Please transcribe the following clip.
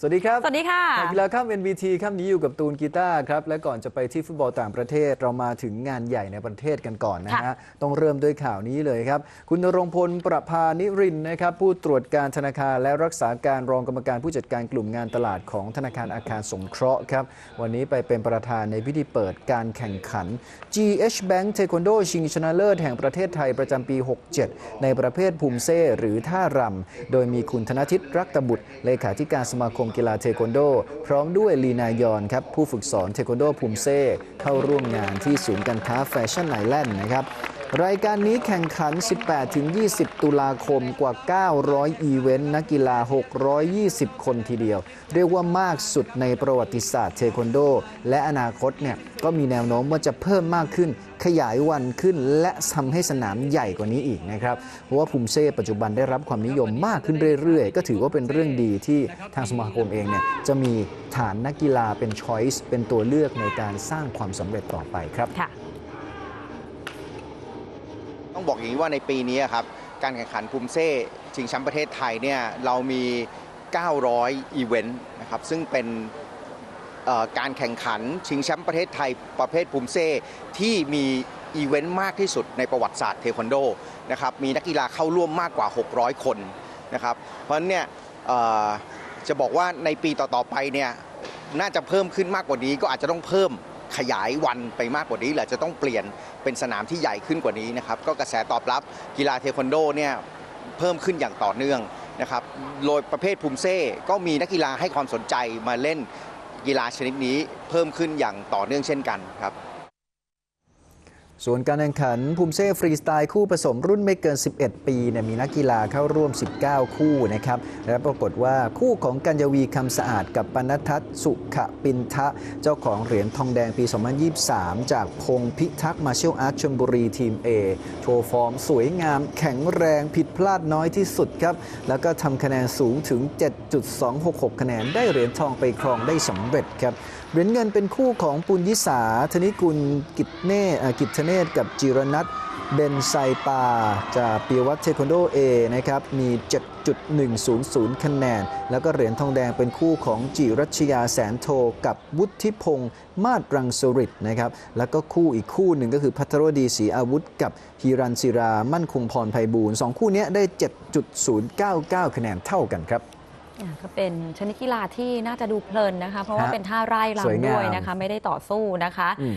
สวัสดีครับ สวัสดีค่ะข่าวกีฬาข้าม NBT ค่ำนี้อยู่กับตูนกีตาร์ครับ และก่อนจะไปที่ฟุตบอลต่างประเทศเรามาถึงงานใหญ่ในประเทศกันก่อนนะฮะค่ะต้องเริ่มด้วยข่าวนี้เลยครับ คุณณรงค์พลประพานิรินทร์นะครับ ผู้ตรวจการธนาคารและรักษาการรองกรรมการผู้จัดการกลุ่มงานตลาดของธนาคารอาคารสงเคราะห์ครับ วันนี้ไปเป็นประธานในพิธีเปิดการแข่งขัน GH Bank Taekwondo ชิงชนะเลิศแห่งประเทศไทยประจำปี 67 ในประเภทภูมิเซ่หรือท่ารำโดยมีคุณธนทิตรักตบุตรเลขาธิการสมาคมกีฬาเทควันโด พร้อมด้วยลีนายอนครับผู้ฝึกสอนเทควันโดภูมิเซ่เข้าร่วมงานที่ศูนย์การค้าแฟชั่นไอแลนด์นะครับ รายการนี้แข่งขัน 18-20 ตุลาคมกว่า 900 อีเวนต์นักกีฬา 620 คนทีเดียว เรียกว่ามากสุดในประวัติศาสตร์เทควันโด และอนาคตเนี่ยก็มีแนวโน้มว่าจะเพิ่มมากขึ้น ขยายวันขึ้น และทำให้สนามใหญ่กว่านี้อีกนะครับ เพราะว่าภูมิเซ่ปัจจุบันได้รับความนิยมมากขึ้นเรื่อยๆ ก็ถือว่าเป็นเรื่องดีที่ทางสมาคมเองเนี่ยจะมีฐานนักกีฬาเป็นช้อยส์เป็นตัวเลือกในการสร้างความสำเร็จต่อไปครับค่ะ บอกอย่างนี้ว่าในปีนี้ครับการแข่งขันภูมิเซ่ชิงแชมป์ประเทศไทยเนี่ยเรามี 900 อีเวนต์นะครับซึ่งเป็นการแข่งขันชิงแชมป์ประเทศไทยประเภทภูมิเซ่ที่มีอีเวนต์มากที่สุดในประวัติศาสตร์เทควันโดนะครับมีนักกีฬาเข้าร่วมมากกว่า 600 คนนะครับเพราะฉะนั้นเนี่ยจะบอกว่าในปีต่อๆไปเนี่ยน่าจะเพิ่มขึ้นมากกว่านี้ก็อาจจะต้องเพิ่ม ขยายวันไปมากกว่านี้หรืออาจจะต้องเปลี่ยนเป็นสนามที่ใหญ่ขึ้นกว่านี้นะครับก็กระแสตอบรับกีฬาเทควันโดเนี่ยเพิ่มขึ้นอย่างต่อเนื่องนะครับโดยประเภทภูมิเซ่ก็มีนักกีฬาให้ความสนใจมาเล่นกีฬาชนิดนี้เพิ่มขึ้นอย่างต่อเนื่องเช่นกันครับ ส่วนการแข่งขันภูมิเซ่ฟรีสไตล์คู่ผสมรุ่นไม่เกิน 11 ปีเนี่ยมีนักกีฬาเข้าร่วม 19 คู่นะครับ และปรากฏว่าคู่ของกัญญวีคำสะอาดกับปนทัศสุขปินทะ เจ้าของเหรียญทองแดงปี 2023 จากพงพิทักษ์มาเชลอาร์ตชลบุรีทีม A โชว์ฟอร์มสวยงามแข็งแรงผิดพลาดน้อยที่สุดครับ แล้วก็ทำคะแนนสูงถึง 7.266 คะแนนได้เหรียญทองไปครองได้สำเร็จครับ เหรียญเงินเป็นคู่ของปุญยิสา ธนิกุลกิจเน่กิจเนศกับจิรนัทเบนไซปาจากปียวัฒน์เทควันโดเอนะครับมี 7.100 คะแนน แล้วก็เหรียญทองแดงเป็นคู่ของจิรัชยาแสนโทกับวุฒิพงศ์มาตรังสริตนะครับแล้วก็คู่อีกคู่หนึ่งก็คือพัทรดีศรีอาวุธ กับฮีรันศิรามั่นคงพรไพบูลย์สองคู่นี้ได้ 7.099 คะแนนเท่ากันครับ อะก็เป็นชนิดกีฬาที่น่าจะดูเพลินนะคะ เพราะว่าฮะเป็นท่าไร่สวยรำงามด้วยนะคะ ไม่ได้ต่อสู้นะคะ อืม